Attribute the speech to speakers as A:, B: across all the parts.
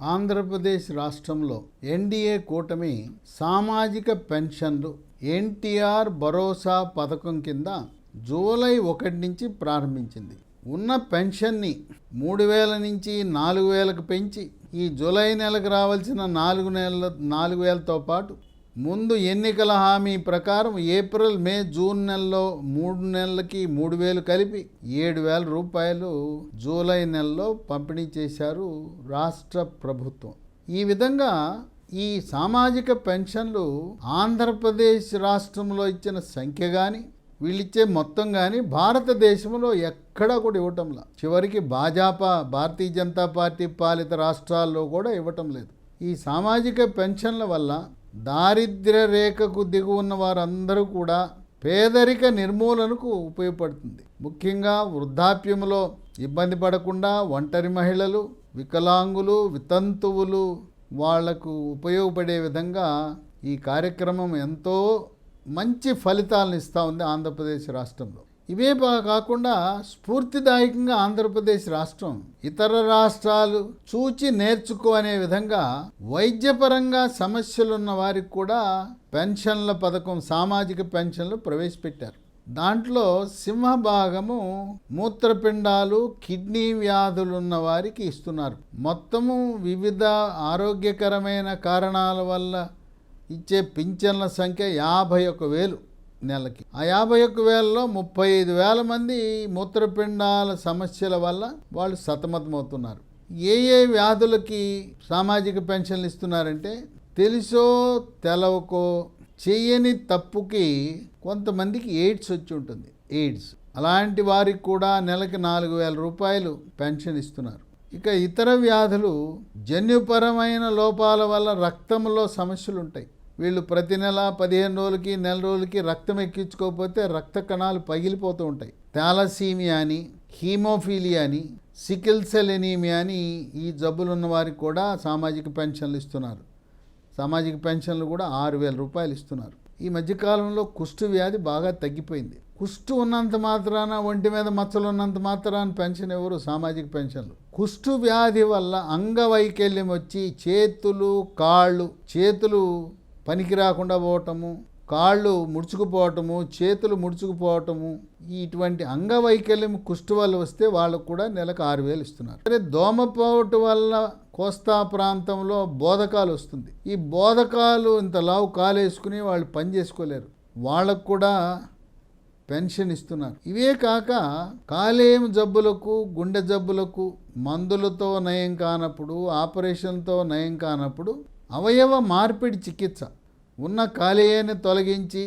A: ఆంధ్రప్రదేశ్ రాష్ట్రంలో ఎన్డీఏ కూటమి సామాజిక పెన్షన్లు ఎన్టీఆర్ భరోసా పథకం కింద జూలై ఒకటి నుంచి ప్రారంభించింది. ఉన్న పెన్షన్ని మూడు వేల నుంచి నాలుగు వేలకు పెంచి ఈ జూలై నెలకు రావాల్సిన నాలుగు నెలల నాలుగు వేలతో పాటు ముందు ఎన్నికల హామీ ప్రకారం ఏప్రిల్ మే జూన్ నెలలో మూడు నెలలకి మూడు వేలు కలిపి ఏడు వేల రూపాయలు జూలై నెలలో పంపిణీ చేశారు రాష్ట్ర ప్రభుత్వం. ఈ విధంగా ఈ సామాజిక పెన్షన్లు ఆంధ్రప్రదేశ్ రాష్ట్రంలో ఇచ్చిన సంఖ్య కానీ వీళ్ళిచ్చే మొత్తం కానీ భారతదేశంలో ఎక్కడా కూడా ఇవ్వటంలా చివరికి భాజపా భారతీయ జనతా పార్టీ పాలిత రాష్ట్రాల్లో కూడా ఇవ్వటం లేదు. ఈ సామాజిక పెన్షన్ల వల్ల దారిద్ర్య రేఖకు దిగువన్న వారందరూ కూడా పేదరిక నిర్మూలనకు ఉపయోగపడుతుంది. ముఖ్యంగా వృద్ధాప్యంలో ఇబ్బంది పడకుండా ఒంటరి మహిళలు వికలాంగులు వితంతువులు వాళ్ళకు ఉపయోగపడే విధంగా ఈ కార్యక్రమం ఎంతో మంచి ఫలితాలను ఇస్తూ ఉంది ఆంధ్రప్రదేశ్ రాష్ట్రంలో. ఇవే బా- కాకుండా స్ఫూర్తిదాయకంగా ఆంధ్రప్రదేశ్ రాష్ట్రం ఇతర రాష్ట్రాలు చూచి నేర్చుకో అనే విధంగా వైద్యపరంగా సమస్యలున్న వారికి కూడా పెన్షన్ల పథకం సామాజిక పెన్షన్లు ప్రవేశపెట్టారు. దాంట్లో సింహభాగము మూత్రపిండాలు కిడ్నీ వ్యాధులున్న వారికి ఇస్తున్నారు. మొత్తము వివిధ ఆరోగ్యకరమైన కారణాల వల్ల ఇచ్చే పింఛన్ల సంఖ్య యాభై ఒక వేలు. నెలకి. ఆ యాభై ఒక్క వేలలో ముప్పై ఐదు వేల మంది మూత్రపిండాల సమస్యల వల్ల వాళ్ళు సతమతమవుతున్నారు. ఏ ఏ వ్యాధులకి సామాజిక పెన్షన్లు ఇస్తున్నారంటే తెలుసో తెలవకో చెయ్యని తప్పుకి కొంతమందికి ఎయిడ్స్ వచ్చి ఉంటుంది. ఎయిడ్స్. అలాంటి వారికి కూడా నెలకి నాలుగు వేల రూపాయలు పెన్షన్ ఇస్తున్నారు. ఇక ఇతర వ్యాధులు జన్యుపరమైన లోపాల వల్ల రక్తంలో సమస్యలు ఉంటాయి వీళ్ళు ప్రతి నెల పదిహేను రోజులకి నెల రోజులకి రక్తం ఎక్కించుకోకపోతే రక్త కణాలు పగిలిపోతూ ఉంటాయి. థాలసీమియా అని హీమోఫీలియా అని సికిల్ సెల్ ఎనీమియా అని ఈ జబ్బులు ఉన్న వారికి కూడా సామాజిక పెన్షన్లు ఇస్తున్నారు. సామాజిక పెన్షన్లు కూడా ఆరు వేల రూపాయలు ఇస్తున్నారు. ఈ మధ్యకాలంలో కుష్టు వ్యాధి బాగా తగ్గిపోయింది. కుష్టు ఉన్నంత మాత్రాన ఒంటి మీద మచ్చలు ఉన్నంత మాత్రాన పెన్షన్ ఎవరు? సామాజిక పెన్షన్లు. కుష్టు వ్యాధి వల్ల అంగవైకల్యం వచ్చి చేతులు కాళ్ళు చేతులు పనికి రాకుండా పోవటము కాళ్ళు ముడుచుకుపోవటము చేతులు ముడుచుకుపోవటము ఇటువంటి అంగవైకల్యం కుష్టు వల్ల వస్తే వాళ్ళకు కూడా నెలకు ఆరు వేలు ఇస్తున్నారు. సరే దోమపోవటం వల్ల కోస్తా ప్రాంతంలో బోధకాలు వస్తుంది. ఈ బోధకాలు ఇంత లావు కాలేసుకుని వాళ్ళు పని చేసుకోలేరు. వాళ్ళకు కూడా పెన్షన్ ఇస్తున్నారు. ఇవే కాక కాలేయం జబ్బులకు గుండె జబ్బులకు మందులతో నయం కానప్పుడు ఆపరేషన్తో నయం కానప్పుడు అవయవ మార్పిడి చికిత్స ఉన్న కాలేయాన్ని తొలగించి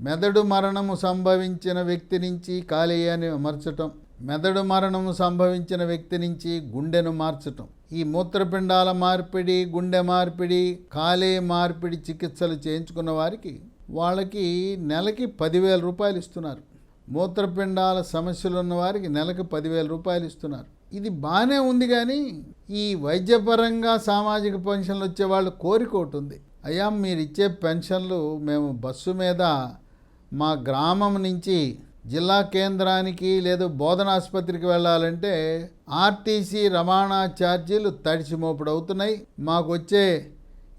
A: మెదడు మరణము సంభవించిన వ్యక్తి నుంచి కాలేయాన్ని అమర్చటం మెదడు మరణము సంభవించిన వ్యక్తి నుంచి గుండెను మార్చటం. ఈ మూత్రపిండాల మార్పిడి గుండె మార్పిడి కాలేయ మార్పిడి చికిత్సలు చేయించుకున్న వారికి వాళ్ళకి నెలకి పదివేల రూపాయలు ఇస్తున్నారు. మూత్రపిండాల సమస్యలు ఉన్న వారికి నెలకు పదివేల రూపాయలు ఇస్తున్నారు. ఇది బాగానే ఉంది కానీ ఈ వైద్యపరంగా సామాజిక పెన్షన్లు వచ్చే వాళ్ళు కోరిక ఒకటి ఉంది. అయ్యా మీరు ఇచ్చే పెన్షన్లు మేము బస్సు మీద మా గ్రామం నుంచి జిల్లా కేంద్రానికి లేదు బోధన ఆసుపత్రికి వెళ్ళాలంటే ఆర్టీసీ రవాణా ఛార్జీలు తడిచి మోపుడు అవుతున్నాయి. మాకు వచ్చే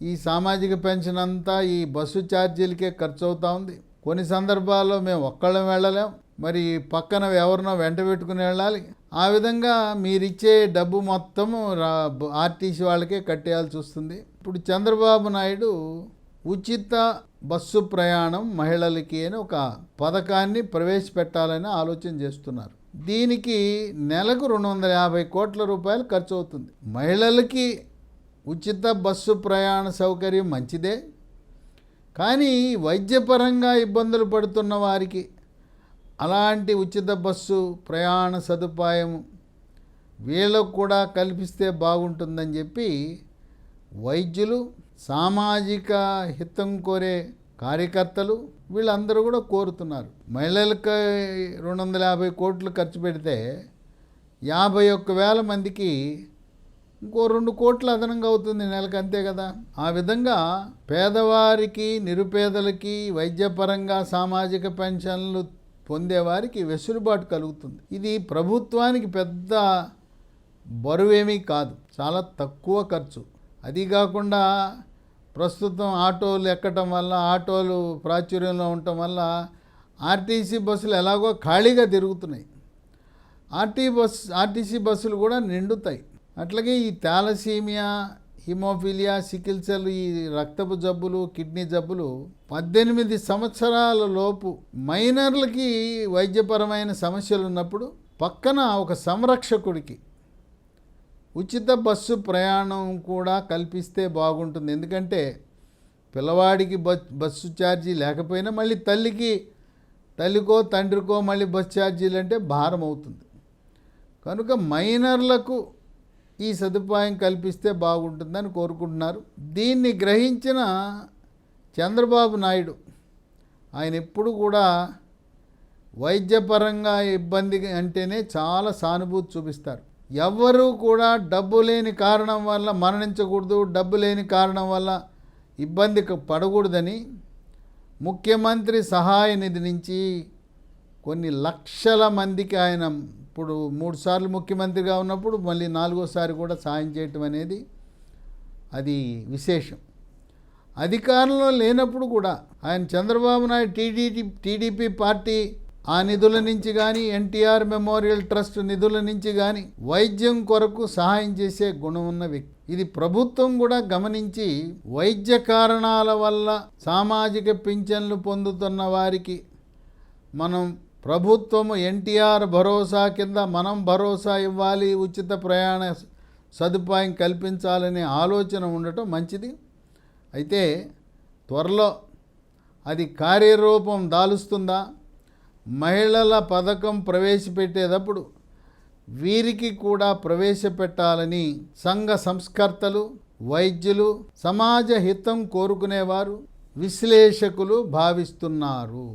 A: ఈ సామాజిక పెన్షన్ అంతా ఈ బస్సు ఛార్జీలకే ఖర్చు అవుతూ ఉంది. కొన్ని సందర్భాల్లో మేము ఒక్కళ్ళం వెళ్ళలేం. మరి పక్కన ఎవరినో వెంట పెట్టుకుని వెళ్ళాలి. ఆ విధంగా మీరిచ్చే డబ్బు మొత్తము రా- ఆర్టీసీ వాళ్ళకే కట్టేయాల్సి వస్తుంది. ఇప్పుడు చంద్రబాబు నాయుడు ఉచిత బస్సు ప్రయాణం మహిళలకి అని ఒక పథకాన్ని ప్రవేశపెట్టాలని ఆలోచన చేస్తున్నారు. దీనికి నెలకు రెండు వందల యాభై కోట్ల రూపాయలు ఖర్చు అవుతుంది. మహిళలకి ఉచిత బస్సు ప్రయాణ సౌకర్యం మంచిదే. కానీ వైద్యపరంగా ఇబ్బందులు పడుతున్న వారికి అలాంటి ఉచిత బస్సు ప్రయాణ సదుపాయం వీళ్ళకు కూడా కల్పిస్తే బాగుంటుందని చెప్పి వైద్యులు సామాజిక హితం కోరే కార్యకర్తలు వీళ్ళందరూ కూడా కోరుతున్నారు. మహిళలకి రెండు వందల యాభై కోట్లు ఖర్చు పెడితే యాభై ఒక్క వేల మందికి ఇంకో రెండు కోట్లు అదనంగా అవుతుంది నెలకు అంతే కదా. ఆ విధంగా పేదవారికి నిరుపేదలకి వైద్యపరంగా సామాజిక పెన్షన్లు పొందేవారికి వెసులుబాటు కలుగుతుంది. ఇది ప్రభుత్వానికి పెద్ద బరువేమీ కాదు. చాలా తక్కువ ఖర్చు. అది కాకుండా ప్రస్తుతం ఆటోలు ఎక్కటం వల్ల ఆటోలు ప్రాచుర్యంలో ఉండటం వల్ల ఆర్టీసీ బస్సులు ఎలాగో ఖాళీగా తిరుగుతున్నాయి. ఆర్టీ బస్ ఆర్టీసీ బస్సులు కూడా నిండుతాయి. అట్లాగే ఈ థాలసీమియా హిమోఫిలియా సికిల్సెల్ ఈ రక్తపు జబ్బులు కిడ్నీ జబ్బులు పద్దెనిమిది సంవత్సరాల లోపు మైనర్లకి వైద్యపరమైన సమస్యలు ఉన్నప్పుడు పక్కన ఒక సంరక్షకుడికి ఉచిత బస్సు ప్రయాణం కూడా కల్పిస్తే బాగుంటుంది. ఎందుకంటే పిల్లవాడికి బస్ బస్సు ఛార్జీ లేకపోయినా మళ్ళీ తల్లికి తల్లికో తండ్రికో మళ్ళీ బస్సు ఛార్జీలు అంటే భారం అవుతుంది. కనుక మైనర్లకు ఈ సదుపాయం కల్పిస్తే బాగుంటుందని కోరుకుంటున్నారు. దీన్ని గ్రహించిన చంద్రబాబు నాయుడు ఆయన ఎప్పుడు కూడా వైద్యపరంగా ఇబ్బంది అంటేనే చాలా సానుభూతి చూపిస్తారు. ఎవ్వరూ కూడా డబ్బు లేని కారణం వల్ల మరణించకూడదు డబ్బు లేని కారణం వల్ల ఇబ్బంది పడకూడదని ముఖ్యమంత్రి సహాయ నిధి నుంచి కొన్ని లక్షల మందికి ఆయన ఇప్పుడు మూడు సార్లు ముఖ్యమంత్రిగా ఉన్నప్పుడు మళ్ళీ నాలుగోసారి కూడా సాయం చేయటం అనేది అది విశేషం. అధికారంలో లేనప్పుడు కూడా ఆయన Chandrababu Naidu TDP TDP party ఆ నిధుల నుంచి కానీ ఎన్టీఆర్ మెమోరియల్ ట్రస్ట్ నిధుల నుంచి కానీ వైద్యం కొరకు సహాయం చేసే గుణం ఉన్న వ్యక్తి. ఇది ప్రభుత్వం కూడా గమనించి వైద్య కారణాల వల్ల సామాజిక పింఛన్లు పొందుతున్న వారికి మనం ప్రభుత్వము ఎన్టీఆర్ భరోసా కింద మనం భరోసా ఇవ్వాలి ఉచిత ప్రయాణ సదుపాయం కల్పించాలనే ఆలోచన ఉండటం మంచిది. అయితే త్వరలో అది కార్యరూపం దాలుస్తుందా? మహిళల పథకం ప్రవేశపెట్టేటప్పుడు వీరికి కూడా ప్రవేశపెట్టాలని సంఘ సంస్కర్తలు వైద్యులు సమాజ హితం కోరుకునేవారు విశ్లేషకులు భావిస్తున్నారు.